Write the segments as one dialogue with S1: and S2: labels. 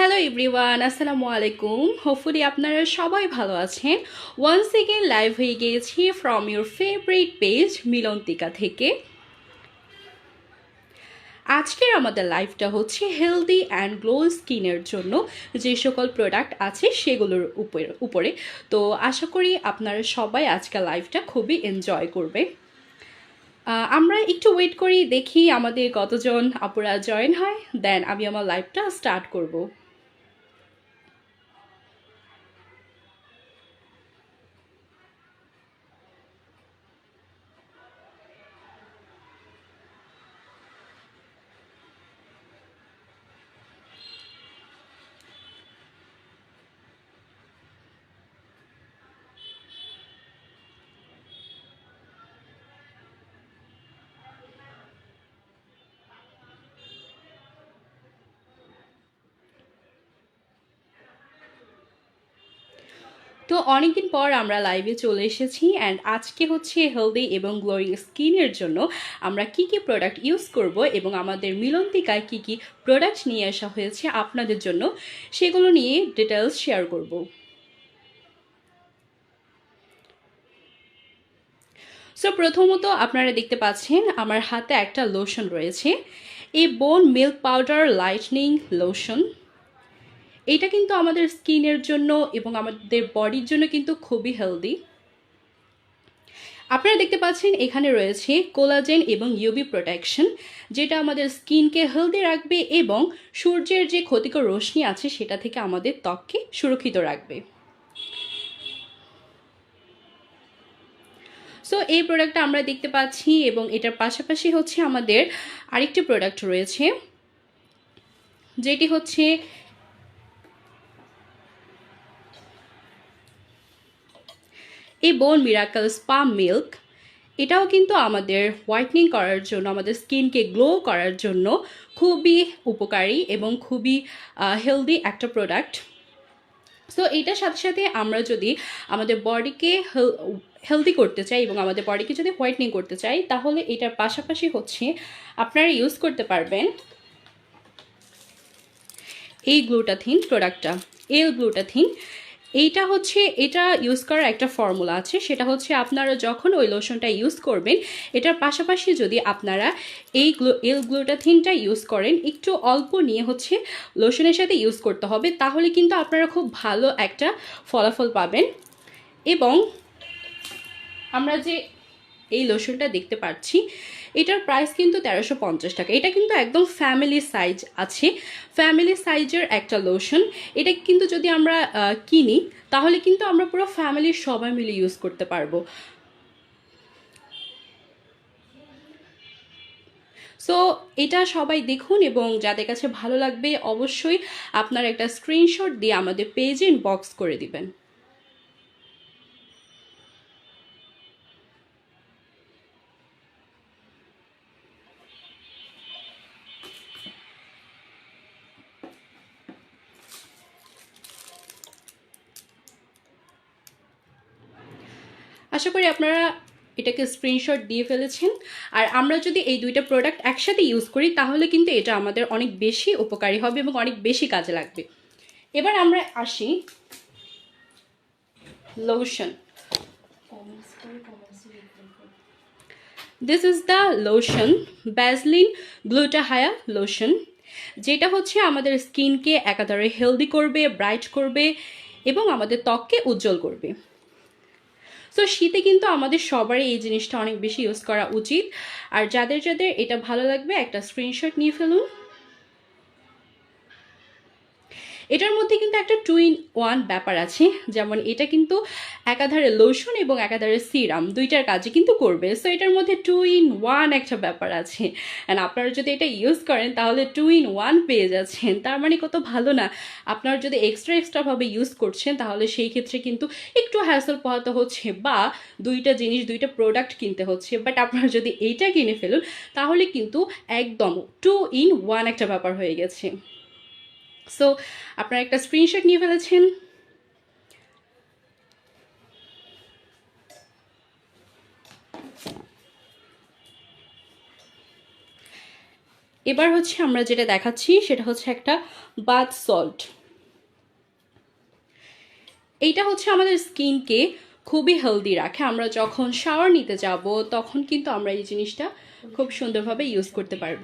S1: Hello everyone আসসালামু আলাইকুম hopefully আপনারা সবাই ভালো আছেন। ওয়ান্স এগেন লাইভ হয়ে গিয়েছি from your favourite page Milantika থেকে। আজকের আমাদের লাইফটা হচ্ছে হেলদি অ্যান্ড গ্লো স্কিনের জন্য যে সকল প্রোডাক্ট আছে সেগুলোর উপরে উপরে। তো আশা করি আপনারা সবাই আজকের লাইফটা খুবই এনজয় করবে আমরা একটু ওয়েট করি, দেখি আমাদের কতজন আপুরা জয়েন হয় দেন আমি আমার লাইফটা স্টার্ট করব। তো অনেকদিন পর আমরা লাইভে চলে এসেছি অ্যান্ড আজকে হচ্ছে হেলদি এবং গ্লোয়িং স্কিনের জন্য আমরা কি কি প্রোডাক্ট ইউজ করব এবং আমাদের মিলন্তিকায় কি কি প্রোডাক্ট নিয়ে আসা হয়েছে আপনাদের জন্য সেগুলো নিয়ে ডিটেলস শেয়ার করব। সো প্রথমত আপনারা দেখতে পাচ্ছেন আমার হাতে একটা লোশন রয়েছে। এই বোন মিল্ক পাউডার লাইটনিং লোশন এটা কিন্তু আমাদের স্কিনের জন্য এবং আমাদের বডির জন্য কিন্তু খুবই হেলদি। আপনারা দেখতে পাচ্ছেন এখানে রয়েছে কোলাজেন এবং ইউবি প্রোটেকশন যেটা আমাদের স্কিনকে হেলদি রাখবে এবং সূর্যের যে ক্ষতিকর রশ্মি আছে সেটা থেকে আমাদের ত্বককে সুরক্ষিত রাখবে। সো এই প্রোডাক্টটা আমরা দেখতে পাচ্ছি এবং এটার পাশাপাশি হচ্ছে আমাদের আরেকটি প্রোডাক্ট রয়েছে, যেটি হচ্ছে এই বোন মিরাকল স্পা মিল্ক এটাও কিন্তু আমাদের হোয়াইটনিং করার জন্য, আমাদের স্কিনকে গ্লো করার জন্য খুবই উপকারী এবং খুবই হেলদি একটা প্রোডাক্ট সো এটার সাথে সাথে আমরা যদি আমাদের বডিকে হেলদি করতে চাই এবং আমাদের বডিকে যদি হোয়াইটনিং করতে চাই, তাহলে এটার পাশাপাশি হচ্ছে আপনারা ইউজ করতে পারবেন এই গ্লুটাথিন প্রোডাক্টটা এল গ্লুটাথিন এইটা হচ্ছে, এটা ইউজ করার একটা ফর্মুলা আছে। সেটা হচ্ছে আপনারা যখন ওই লোশনটা ইউজ করবেন, এটার পাশাপাশি যদি আপনারা এই গ্লো এল গ্লোটাথিনটা ইউজ করেন, একটু অল্প নিয়ে হচ্ছে লোশনের সাথে ইউজ করতে হবে, তাহলে কিন্তু আপনারা খুব ভালো একটা ফলাফল পাবেন। এবং আমরা যে এই লোশনটা দেখতে পাচ্ছি। এটার প্রাইস কিন্তু তেরোশো পঞ্চাশ টাকা। এটা কিন্তু একদম ফ্যামিলি সাইজ আছে। ফ্যামিলি সাইজের একটা লোশন এটা কিন্তু যদি আমরা কিনি, তাহলে কিন্তু আমরা পুরো ফ্যামিলির সবাই মিলে ইউজ করতে পারব। সো এটা সবাই দেখুন এবং যাদের কাছে ভালো লাগবে, অবশ্যই আপনার একটা স্ক্রিনশট দিয়ে আমাদের পেজে ইনবক্স করে দিবেন। আপনারা এটাকে স্ক্রিনশট দিয়ে ফেলেছেন। আর আমরা যদি এই দুইটা প্রোডাক্ট একসাথে ইউজ করি, তাহলে কিন্তু এটা আমাদের অনেক বেশি উপকারী হবে এবং অনেক বেশি কাজে লাগবে। এবার আমরা আসি lotion this is the lotion Vaseline gluta hya lotion যেটা হচ্ছে আমাদের স্কিনকে একাধারে হেলদি করবে ব্রাইট করবে এবং আমাদের ত্বককে উজ্জ্বল করবে। সো শীতে কিন্তু আমাদের সবারই এই জিনিসটা অনেক বেশি ইউজ করা উচিত। আর যাদের যাদের এটা ভালো লাগবে, একটা স্ক্রিনশট নিয়ে ফেলুন। এটার মধ্যে কিন্তু একটা টু ইন ওয়ান ব্যাপার আছে। যেমন এটা কিন্তু একাধারে লোশন এবং একাধারে সিরাম দুইটার কাজে কিন্তু করবে। সো এটার মধ্যে টু ইন ওয়ান একটা ব্যাপার আছে। অ্যান্ড আপনারা যদি এটা ইউজ করেন, তাহলে টু ইন ওয়ান পেয়ে যাচ্ছেন। তার মানে কত ভালো না। আপনারা যদি এক্সট্রা এক্সট্রাভাবে ইউজ করছেন, তাহলে সেই ক্ষেত্রে কিন্তু একটু হ্যাসল পোহাতে হচ্ছে বা দুইটা জিনিস, দুইটা প্রোডাক্ট কিনতে হচ্ছে। বাট আপনারা যদি এইটা কিনে ফেলুন, তাহলে কিন্তু একদম টু ইন ওয়ান একটা ব্যাপার হয়ে গেছে। সো আপনারা একটা স্ক্রিনশট নিয়ে ফেলেছেন। এবার হচ্ছে আমরা যেটা দেখাচ্ছি, সেটা হচ্ছে একটা বাথ সল্ট এইটা হচ্ছে আমাদের স্কিনকে খুবই হেলদি রাখে। আমরা যখন শাওয়ার নিতে যাব, তখন কিন্তু আমরা এই জিনিসটা খুব সুন্দরভাবে ইউজ করতে পারব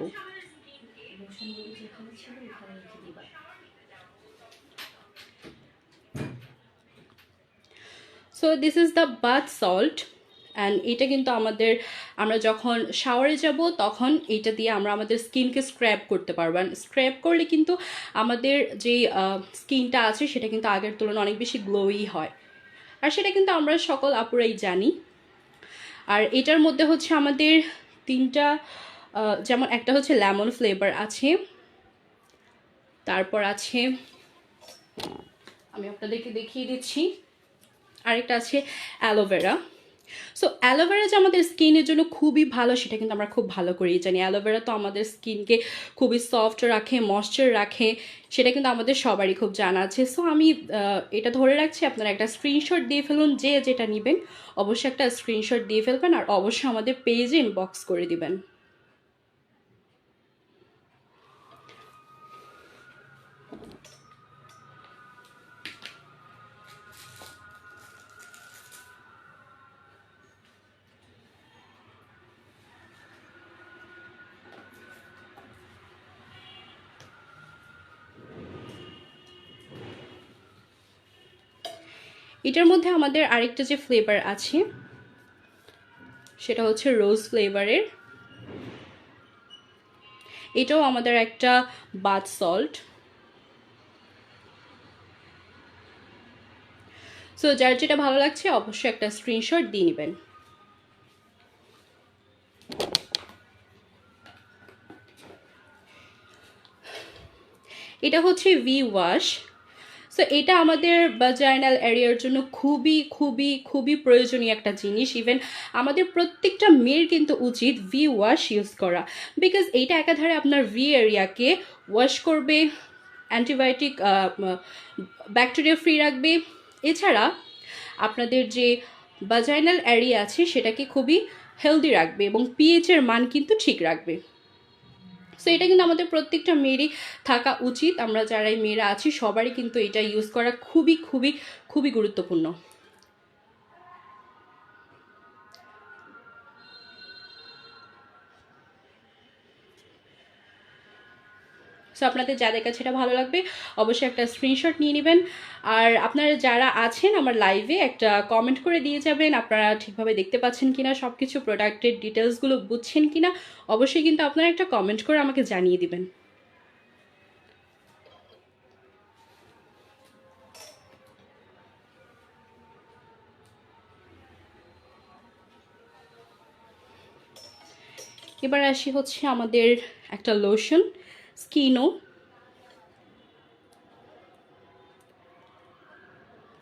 S2: লোশনগুলো যেখানে ছিল ওখানে রেখে দিবা
S1: so this is the bath salt and এটা কিন্তু আমাদের, আমরা যখন শাওয়ারে যাব, তখন এটা দিয়ে আমরা আমাদের স্কিনকে স্ক্র্যাব করতে পারব। অ্যান্ড স্ক্র্যাব করলে কিন্তু আমাদের যে স্কিনটা আছে, সেটা কিন্তু আগের তুলনায় অনেক বেশি গ্লোই হয়। আর সেটা কিন্তু আমরা সকল আপুরাই জানি। আর এটার মধ্যে হচ্ছে আমাদের তিনটা যেমন একটা হচ্ছে লেমন ফ্লেভার আছে। তারপর আছে, আমি আপনাদেরকে দেখিয়ে দিচ্ছি। আরেকটা আছে অ্যালোভেরা সো অ্যালোভেরা যে আমাদের স্কিনের জন্য খুবই ভালো, সেটা কিন্তু আমরা খুব ভালো করেই জানি। অ্যালোভেরা তো আমাদের স্কিনকে খুবই সফট রাখে ময়শ্চার রাখে, সেটা কিন্তু আমাদের সবারই খুব জানা আছে। সো আমি এটা ধরে রাখছি, আপনারা একটা স্ক্রিনশট দিয়ে ফেলুন, যে যেটা নেবেন, অবশ্যই একটা স্ক্রিনশট দিয়ে ফেলবেন, আর অবশ্যই আমাদের পেজে ইনবক্স করে দিবেন। এটার মধ্যে আমাদের আরেকটা যে ফ্লেভার আছে, সেটা হচ্ছে রোজ ফ্লেভারের এটাও আমাদের একটা বাথ সল্ট সো যার যেটা ভালো লাগছে, অবশ্যই একটা স্ক্রিনশট দিয়ে নেবেন। এটা হচ্ছে ভি ওয়াশ সো এটা আমাদের বাজাইনাল এরিয়ার জন্য খুবই খুবই খুবই প্রয়োজনীয় একটা জিনিস। ইভেন আমাদের প্রত্যেকটা মেয়ের কিন্তু উচিত ভি ওয়াশ ইউজ করা। বিকজ এইটা একাধারে আপনার ভি এরিয়াকে ওয়াশ করবে অ্যান্টিবায়োটিক ব্যাকটেরিয়া ফ্রি রাখবে। এছাড়া আপনাদের যে বাজাইনাল এরিয়া আছে, সেটাকে খুবই হেলদি রাখবে এবং পিএইচের মান কিন্তু ঠিক রাখবে। সো এটা কিন্তু আমাদের প্রত্যেকটা মেয়েরই থাকা উচিত। আমরা যারাই মেয়েরা আছি, সবারই কিন্তু এটা ইউজ করা খুবই খুবই খুবই গুরুত্বপূর্ণ। সো আপনাদের যাদের কাছে এটা ভালো লাগবে, অবশ্যই একটা স্ক্রিনশট নিয়ে নেবেন। আর আপনারা যারা আছেন আমার লাইভে একটা কমেন্ট করে দিয়ে যাবেন, আপনারা ঠিকভাবে দেখতে পাচ্ছেন কিনা সব কিছু প্রোডাক্টের ডিটেলসগুলো বুঝছেন কিনা, অবশ্যই কিন্তু আপনারা একটা কমেন্ট করে আমাকে জানিয়ে দিবেন। এবার আসি হচ্ছে আমাদের একটা লোশন স্কিনো।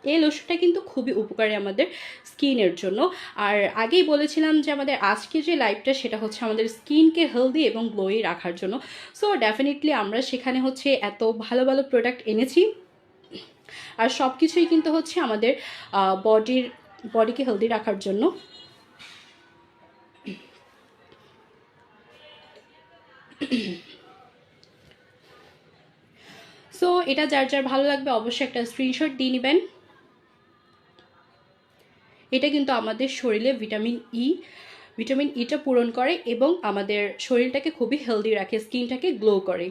S1: এই লোশনটা কিন্তু খুবই উপকারী আমাদের স্কিনের জন্য। আর আগেই বলেছিলাম যে আমাদের আজকে যে লাইভটা সেটা হচ্ছে আমাদের স্কিনকে হেলদি এবং গ্লোই রাখার জন্য। সো ডেফিনেটলি আমরা সেখানে হচ্ছে এত ভালো ভালো প্রোডাক্ট এনেছি। আর সব কিছুই কিন্তু হচ্ছে আমাদের বডির বডিকে হেলদি রাখার জন্য। সো এটা যার যার ভালো লাগবে অবশ্যই একটা স্ক্রিনশট দিয়ে নেবেন। এটা কিন্তু আমাদের শরীরে ভিটামিন ই ভিটামিন ইটা পূরণ করে এবং আমাদের শরীরটাকে খুবই হেলদি রাখে স্কিনটাকে গ্লো করে।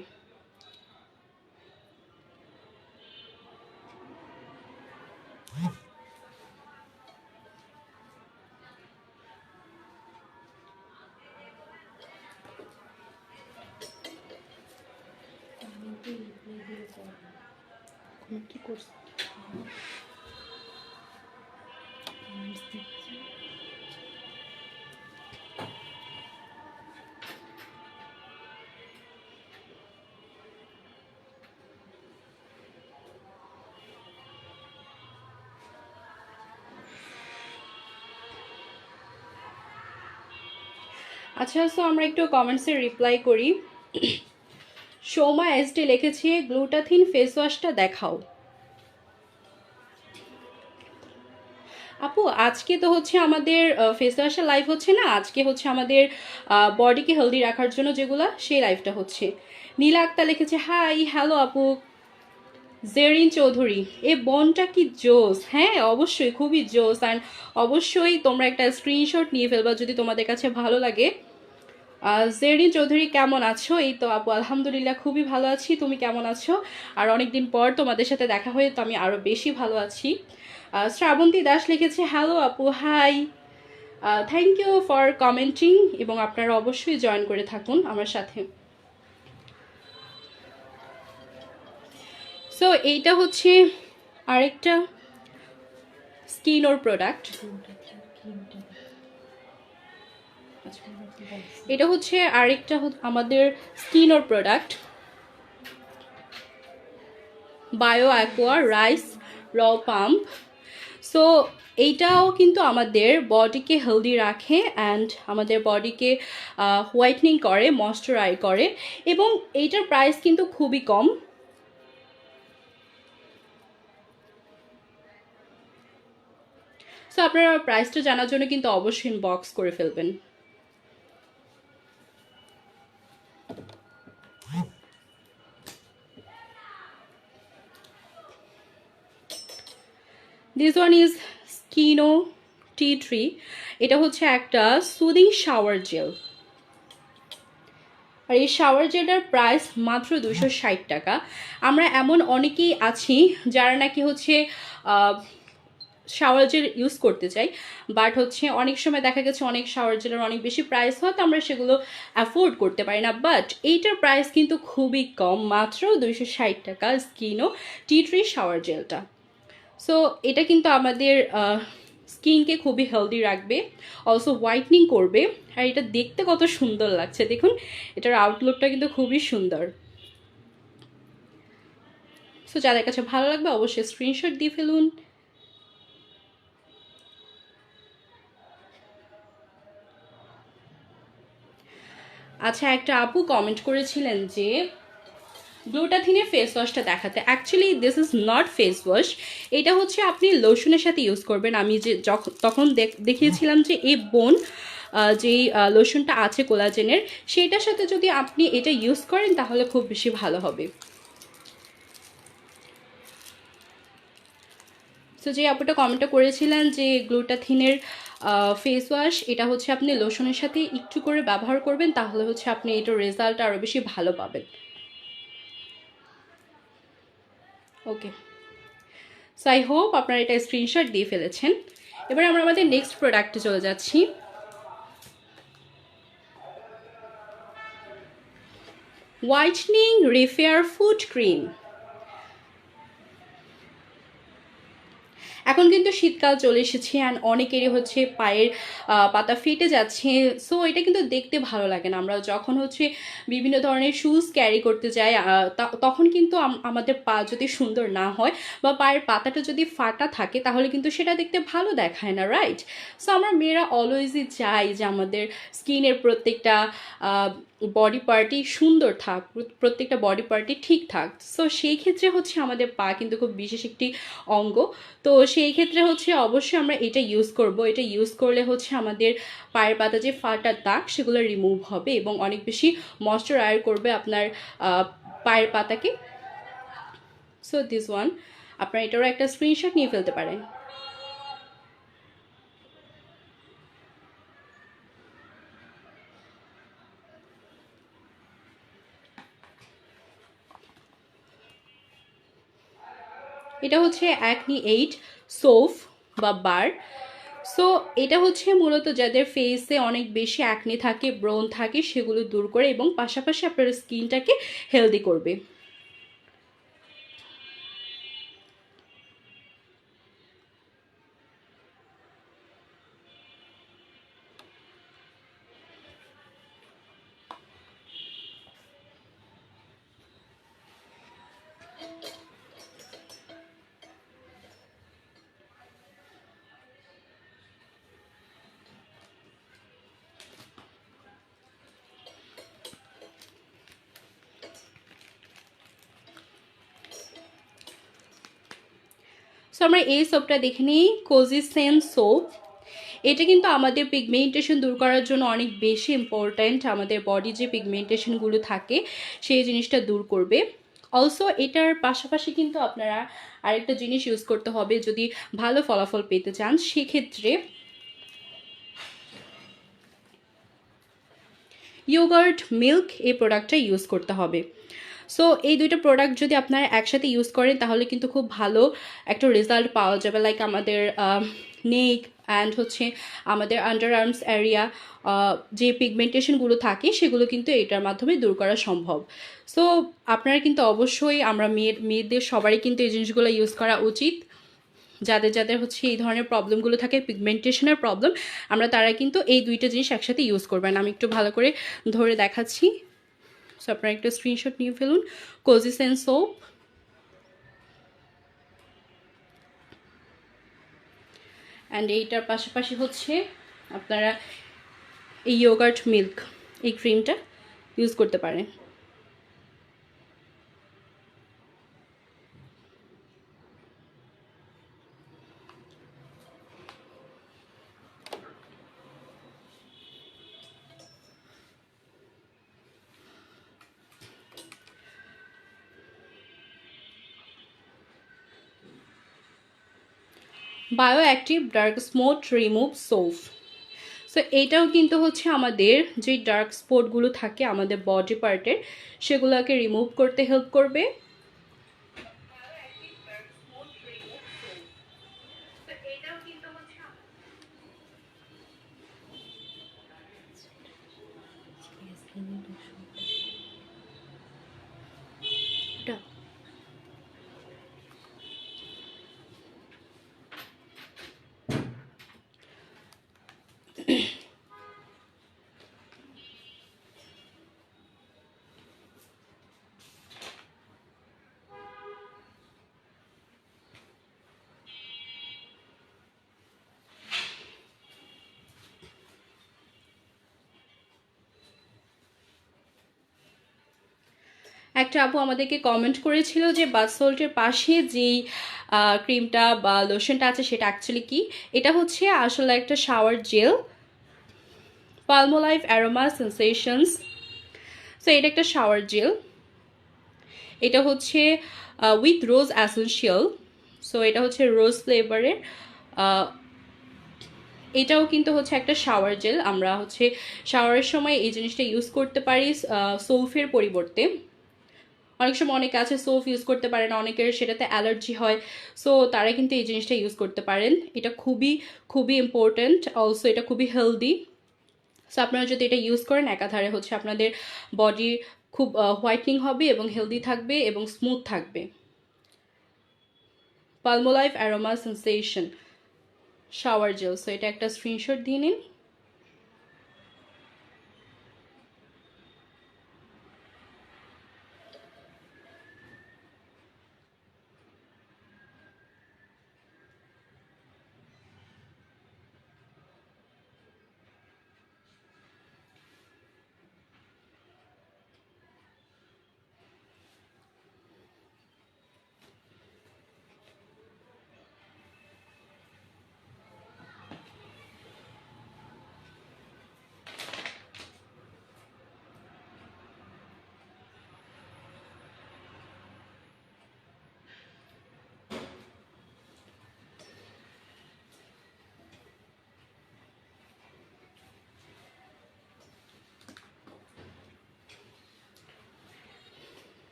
S1: আচ্ছা সো আমরা একটু কমেন্টসে রিপ্লাই করি। সৌমা এসডি লিখেছে গ্লুটাথিন ফেস ওয়াশটা দেখাও। আপু, আজকে তো হচ্ছে আমাদের ফেস ওয়াশের লাইভ হচ্ছে না, আজকে হচ্ছে আমাদের বডিকে হেলদি রাখার জন্য যেগুলো, সেই লাইভটা হচ্ছে। নীলা আক্তার লিখেছে হাই হ্যালো আপু। জেরিন চৌধুরী। এ বনটা কি জোস? হ্যাঁ অবশ্যই খুবই জোস। অ্যান্ড অবশ্যই তোমরা একটা স্ক্রিনশট নিয়ে ফেলবা যদি তোমাদের কাছে ভালো লাগে। জেরিন চৌধুরী কেমন আছো? এই তো আপু, আলহামদুলিল্লাহ খুবই ভালো আছি। তুমি কেমন আছো? আর অনেকদিন পর তোমাদের সাথে দেখা হয়ে তো আমি আরও বেশি ভালো আছি। শ্রাবন্তী দাস লিখেছে হ্যালো আপু hi thank you for commenting এবং আপনারা অবশ্যই জয়েন করে থাকুন আমার সাথে। সো এইটা হচ্ছে আরেকটা স্কিন ওর প্রোডাক্ট এটা হচ্ছে আরেকটা আমাদের স্কিন ওর product bio aqua rice raw pump so এইটাও কিন্তু আমাদের বডিকে হেলদি রাখে অ্যান্ড আমাদের বডিকে হোয়াইটনিং করে ময়শ্চারাইজ করে এবং এইটার প্রাইস কিন্তু খুবই কম। সো আপনারা প্রাইসটা জানার জন্য কিন্তু অবশ্যই ইনবক্স করে ফেলবেন। This one is skino tea tree এটা হচ্ছে একটা সুদিং শাওয়ার জেল আর এই শাওয়ার জেলটার প্রাইস মাত্র দুশো ষাট টাকা। আমরা এমন অনেকেই আছি যারা নাকি হচ্ছে শাওয়ার জেল ইউজ করতে চাই বাট হচ্ছে অনেক সময় দেখা গেছে অনেক শাওয়ার জেলের অনেক বেশি প্রাইস হয়, তো আমরা সেগুলো অ্যাফোর্ড করতে পারি না। বাট এইটার প্রাইস কিন্তু খুবই কম, মাত্র দুইশো ষাট টাকা স্কিনো টি ট্রি শাওয়ার জেলটা সো এটা কিন্তু আমাদের স্কিনকে খুবই হেলদি রাখবে অলসো হোয়াইটনিং করবে, আর এটা দেখতে কত সুন্দর লাগছে। দেখুন, এটার আউটলুকটা কিন্তু খুবই সুন্দর। সো যাদের কাছে ভালো লাগবে, অবশ্যই স্ক্রিনশট দিয়ে ফেলুন। আচ্ছা একটা আপু কমেন্ট করেছিলেন যে, গ্লুটাথিনের ফেস ওয়াশটা দেখাতে। Actually this is not face wash এটা হচ্ছে আপনি লোশনের সাথে ইউজ করবেন। আমি যে যখন তখন দেখ- দেখিয়েছিলাম যে এ বোন যেই লোশনটা আছে কোলাজেনের সেইটার সাথে যদি আপনি এটা ইউজ করেন, তাহলে খুব বেশি ভালো হবে। সো যে আপুটা কমেন্টটা করেছিলেন যে, গ্লুটাথিনের ফেস ওয়াশ এটা হচ্ছে আপনি লোশনের সাথে একটু করে ব্যবহার করবেন, তাহলে হচ্ছে আপনি এটার রেজাল্ট আরও বেশি ভালো পাবেন। ওকে সো আই হোপ আপনারা এটা স্ক্রিনশট দিয়ে ফেলেছেন। এবার আমরা আমাদের নেক্সট প্রোডাক্টে চলে যাচ্ছি। হোয়াইটনিং রিফেয়ার ফুড ক্রিম এখন কিন্তু শীতকাল চলে এসেছে অ্যান্ড অনেকেরই হচ্ছে পায়ের পাতা ফেটে যাচ্ছে সো এটা কিন্তু দেখতে ভালো লাগে না। আমরা যখন হচ্ছে বিভিন্ন ধরনের শুজ ক্যারি করতে যাই তখন কিন্তু আমাদের পা যদি সুন্দর না হয় বা পায়ের পাতাটা যদি ফাটা থাকে, তাহলে কিন্তু সেটা দেখতে ভালো দেখায় না রাইট সো আমরা মেয়েরা অলওয়েজই চাই যে আমাদের স্কিনের প্রত্যেকটা বডি পার্টি সুন্দর থাক প্র- প্রত্যেকটা বডি পার্টি ঠিক থাক। সো সেই ক্ষেত্রে হচ্ছে আমাদের পা কিন্তু খুব বিশেষ একটি অঙ্গ। তো সেই ক্ষেত্রে হচ্ছে অবশ্যই আমরা এটা ইউজ করব। এটা ইউজ করলে হচ্ছে আমাদের পায়ের পাতা যে ফাটা দাগ, সেগুলো রিমুভ হবে এবং অনেক বেশি ময়শ্চারাইজ করবে আপনার পায়ের পাতাকে। সো দিস ওয়ান আপনারা এটারও একটা স্ক্রিনশট নিয়ে ফেলতে পারেন। এটা হচ্ছে অ্যাকনি এইট সোফ বা বার সো এটা হচ্ছে মূলত যাদের ফেসে অনেক বেশি অ্যাকনি থাকে, ব্রণ থাকে, সেগুলো দূর করে এবং পাশাপাশি আপনার স্কিনটাকে হেলদি করবে। আমরা এই সোপটা দেখে নিই কোজি সেন সোপ এটা কিন্তু আমাদের পিগমেন্টেশন দূর করার জন্য অনেক বেশি ইম্পর্ট্যান্ট আমাদের বডি যে পিগমেন্টেশনগুলো থাকে, সেই জিনিসটা দূর করবে। অলসো এটার পাশাপাশি কিন্তু আপনারা আরেকটা জিনিস ইউজ করতে হবে, যদি ভালো ফলাফল পেতে চান, সেক্ষেত্রে ইয়োগার্ট মিল্ক এই প্রোডাক্টটা ইউজ করতে হবে। সো এই দুইটা প্রোডাক্ট যদি আপনারা একসাথে ইউজ করেন, তাহলে কিন্তু খুব ভালো একটা রেজাল্ট পাওয়া যাবে। লাইক আমাদের নেক অ্যান্ড হচ্ছে আমাদের আন্ডার আর্মস এরিয়া যে পিগমেন্টেশনগুলো থাকে, সেগুলো কিন্তু এটার মাধ্যমে দূর করা সম্ভব। সো আপনারা কিন্তু অবশ্যই, আমরা মেয়ের মেয়েদের সবারই কিন্তু এই জিনিসগুলো ইউজ করা উচিত। যাদের যাদের হচ্ছে এই ধরনের প্রবলেমগুলো থাকে পিগমেন্টেশনের প্রবলেম আমরা তারা কিন্তু এই দুইটা জিনিস একসাথে ইউজ করবেন। আমি একটু ভালো করে ধরে দেখাচ্ছি। সো আপনারা একটা স্ক্রিনশট নিয়ে ফেলুন। কোজিসেন সোপ অ্যান্ড এইটার পাশাপাশি হচ্ছে আপনারা এই ইয়োগার্ট মিল্ক এই ক্রিমটা ইউজ করতে পারেন। Bio active dark spot remove soap so এটাও কিন্তু হচ্ছে আমাদের যে ডার্ক স্পটগুলো থাকে আমাদের বডি পার্টের সেগুলোকে রিমুভ করতে হেল্প করবে। একটা আপু আমাদেরকে কমেন্ট করেছিল যে বাথ সল্টের পাশে যেই ক্রিমটা বা লোশনটা আছে সেটা অ্যাকচুয়ালি কি? এটা হচ্ছে আসলে একটা shower gel Palmolive aroma sensations so এটা একটা শাওয়ার জেল এটা হচ্ছে উইথ রোজ অ্যাসেন্সিয়াল সো এটা হচ্ছে রোজ ফ্লেভারের এটাও কিন্তু হচ্ছে একটা শাওয়ার জেল আমরা হচ্ছে শাওয়ারের সময় এই জিনিসটা ইউজ করতে পারি সোফের পরিবর্তে। অনেক সময় অনেকে আছে সোফ ইউজ করতে পারে না, অনেকের সেটাতে অ্যালার্জি হয় সো তারা কিন্তু এই জিনিসটা ইউজ করতে পারেন। এটা খুবই খুবই ইম্পর্ট্যান্ট অলসো এটা খুবই হেলদি সো আপনারা যদি এটা ইউজ করেন, একাধারে হচ্ছে আপনাদের বডি খুব হোয়াইটনিং হবে এবং হেলদি থাকবে এবং স্মুথ থাকবে। Palmolive aroma sensation shower gel so এটা একটা স্ক্রিনশট দিয়ে নিন।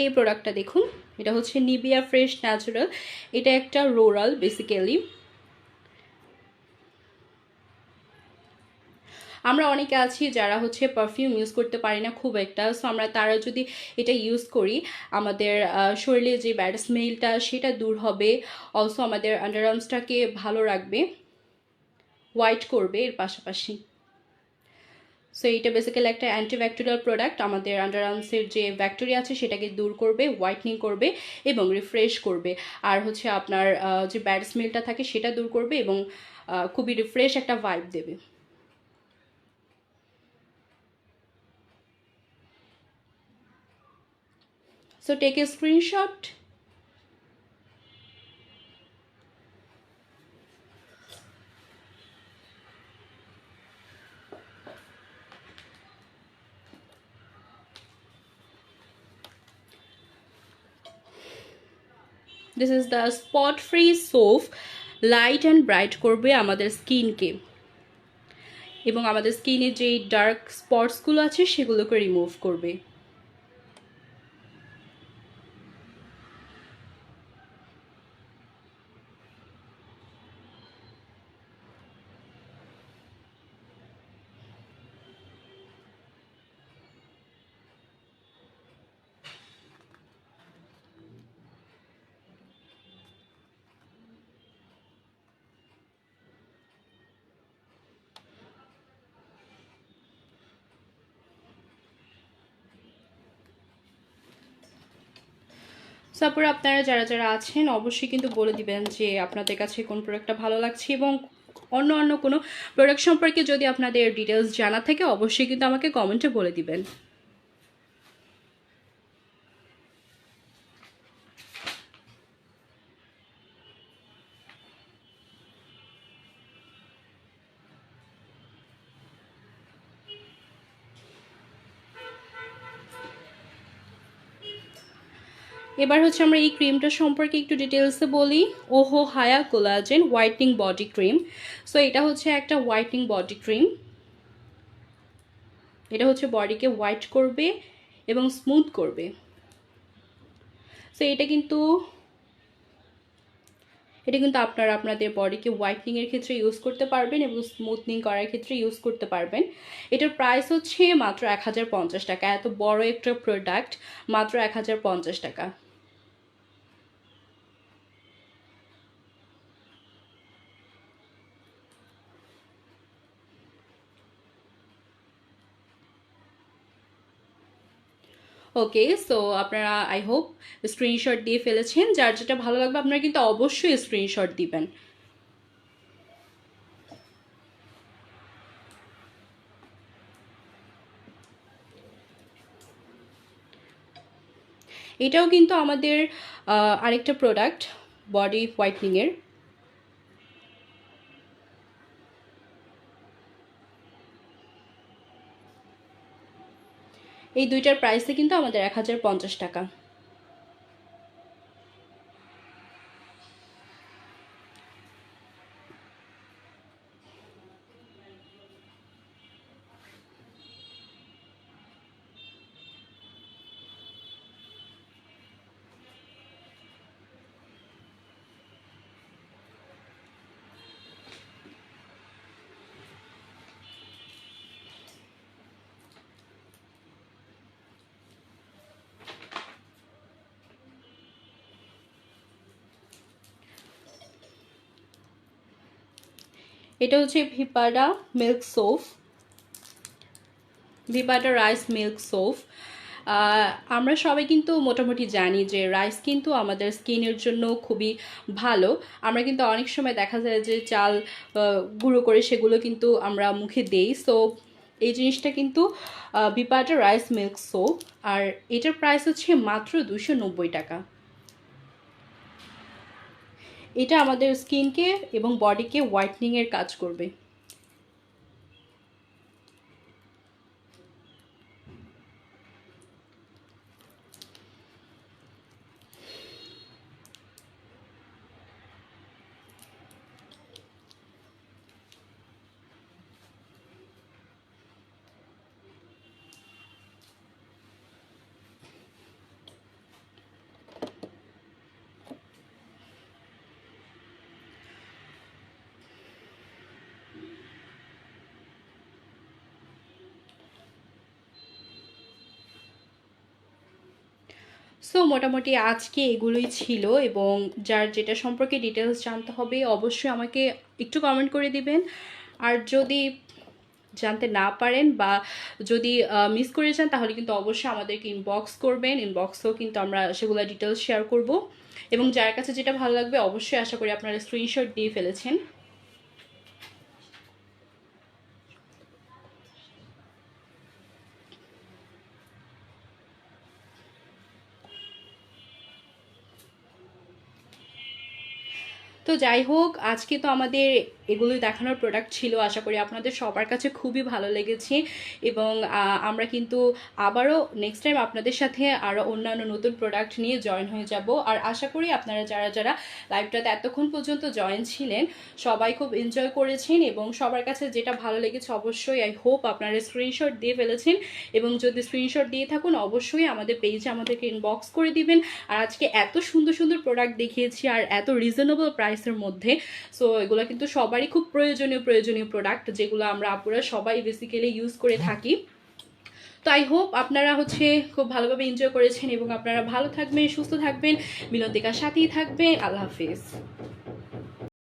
S1: এই প্রোডাক্টটা দেখুন। এটা হচ্ছে নিবিয়া ফ্রেশ ন্যাচারাল এটা একটা রোরাল বেসিক্যালি আমরা অনেকে আছি যারা হচ্ছে পারফিউম ইউজ করতে পারি না খুব একটা। সো আমরা তারা যদি এটা ইউজ করি, আমাদের শরীরে যে ব্যাড স্মেলটা সেটা দূর হবে। অলসো আমাদের আন্ডারআর্মসটাকে ভালো রাখবে। হোয়াইট করবে এর পাশাপাশি। সো এইটা বেসিক্যালি একটা অ্যান্টিব্যাকটেরিয়াল প্রোডাক্ট আমাদের আন্ডারআর্মসের যে ব্যাকটেরিয়া আছে, সেটাকে দূর করবে হোয়াইটনিং করবে এবং রিফ্রেশ করবে। আর হচ্ছে আপনার যে ব্যাড স্মেলটা থাকে, সেটা দূর করবে এবং খুবই রিফ্রেশ একটা ভাইব দেবে। So take a screenshot. This is the spot free soap light and bright করবে আমাদের স্কিনকে। এবং আমাদের স্কিনে যেই ডার্ক স্পটসগুলো আছে সেগুলোকে রিমুভ করবে। তারপরে আপনারা যারা যারা আছেন, অবশ্যই কিন্তু বলে দিবেন যে আপনাদের কাছে কোন প্রোডাক্টটা ভালো লাগছে এবং অন্য অন্য কোনো প্রোডাক্ট সম্পর্কে যদি আপনাদের ডিটেলস জানা থাকে, অবশ্যই কিন্তু আমাকে কমেন্টে বলে দিবেন। এবার হচ্ছে আমরা এই ক্রিমটা সম্পর্কে একটু ডিটেলসে বলি। ওহো, হায়া, collagen whitening body cream so এটা হচ্ছে একটা হোয়াইটনিং বডি ক্রিম এটা হচ্ছে বডিকে হোয়াইট করবে এবং স্মুথ করবে। সো এটা কিন্তু এটা কিন্তু আপনারা আপনাদের বডিকে হোয়াইটনিংয়ের ক্ষেত্রে ইউজ করতে পারবেন এবং স্মুথনিং করার ক্ষেত্রে ইউজ করতে পারবেন। এটার প্রাইস হচ্ছে মাত্র এক হাজার পঞ্চাশ টাকা। এত বড় একটা প্রোডাক্ট মাত্র এক হাজার পঞ্চাশ টাকা। ওকে সো আপনারা আই হোপ স্ক্রিনশট দিয়ে ফেলেছেন। যার যেটা ভালো লাগবে, আপনারা কিন্তু অবশ্যই স্ক্রিনশট দিবেন। এটাও কিন্তু আমাদের আরেকটা প্রোডাক্ট বডি হোয়াইটনিংয়ের এই দুইটার প্রাইসে কিন্তু আমাদের এক হাজার পঞ্চাশ টাকা। এটা হচ্ছে ভিপাডা মিল্ক সোফ। ভিপাডা রাইস মিল্ক সোফ। আমরা সবাই কিন্তু মোটামুটি জানি যে রাইস কিন্তু আমাদের স্কিনের জন্য খুবই ভালো। আমরা কিন্তু অনেক সময় দেখা যায় যে চাল গুঁড়ো করে সেগুলো কিন্তু আমরা মুখে দেই। সো এই জিনিসটা কিন্তু বিপাটা রাইস মিল্ক সোপ আর এটার প্রাইস হচ্ছে মাত্র দুশো টাকা। এটা আমাদের স্কিনকে এবং বডিকে হোয়াইটনিংয়ের কাজ করবে। সো মোটামুটি আজকে এগুলোই ছিল এবং যার যেটা সম্পর্কে ডিটেলস জানতে হবে, অবশ্যই আমাকে একটু কমেন্ট করে দিবেন। আর যদি জানতে না পারেন বা যদি মিস করে যান, তাহলে কিন্তু অবশ্যই আমাদেরকে ইনবক্স করবেন। ইনবক্সেও কিন্তু আমরা সেগুলো ডিটেলস শেয়ার করব। এবং যার কাছে যেটা ভালো লাগবে, অবশ্যই আশা করি আপনারা স্ক্রিনশট দিয়ে ফেলেছেন। তো যাই হোক আজকে তো আমাদের এগুলোই দেখানোর প্রোডাক্ট ছিল। আশা করি আপনাদের সবার কাছে খুবই ভালো লেগেছে এবং আমরা কিন্তু আবারও নেক্সট টাইম আপনাদের সাথে আরও অন্যান্য নতুন প্রোডাক্ট নিয়ে জয়েন হয়ে যাব। আর আশা করি আপনারা যারা যারা লাইভটাতে এতক্ষণ পর্যন্ত জয়েন ছিলেন, সবাই খুব এনজয় করেছেন এবং সবার কাছে যেটা ভালো লেগেছে অবশ্যই আই হোপ আপনারা স্ক্রিনশট দিয়ে ফেলেছেন এবং যদি স্ক্রিনশট দিয়ে থাকুন, অবশ্যই আমাদের পেজে আমাদেরকে ইনবক্স করে দিবেন। আর আজকে এত সুন্দর সুন্দর প্রোডাক্ট দেখিয়েছি আর এত রিজনেবল প্রাইসের মধ্যে সো এগুলো কিন্তু সবারই খুব প্রয়োজনীয় প্রয়োজনীয় প্রোডাক্ট যেগুলো আমরা আপুরা সবাই বেসিক্যালি ইউজ করে থাকি। তো আই হোপ আপনারা হচ্ছে খুব ভালোভাবে এনজয় করেছেন এবং আপনারা ভালো থাকবেন, সুস্থ থাকবেন। মিলন দিকার সাথেই থাকবেন। আল্লাহ হাফিজ।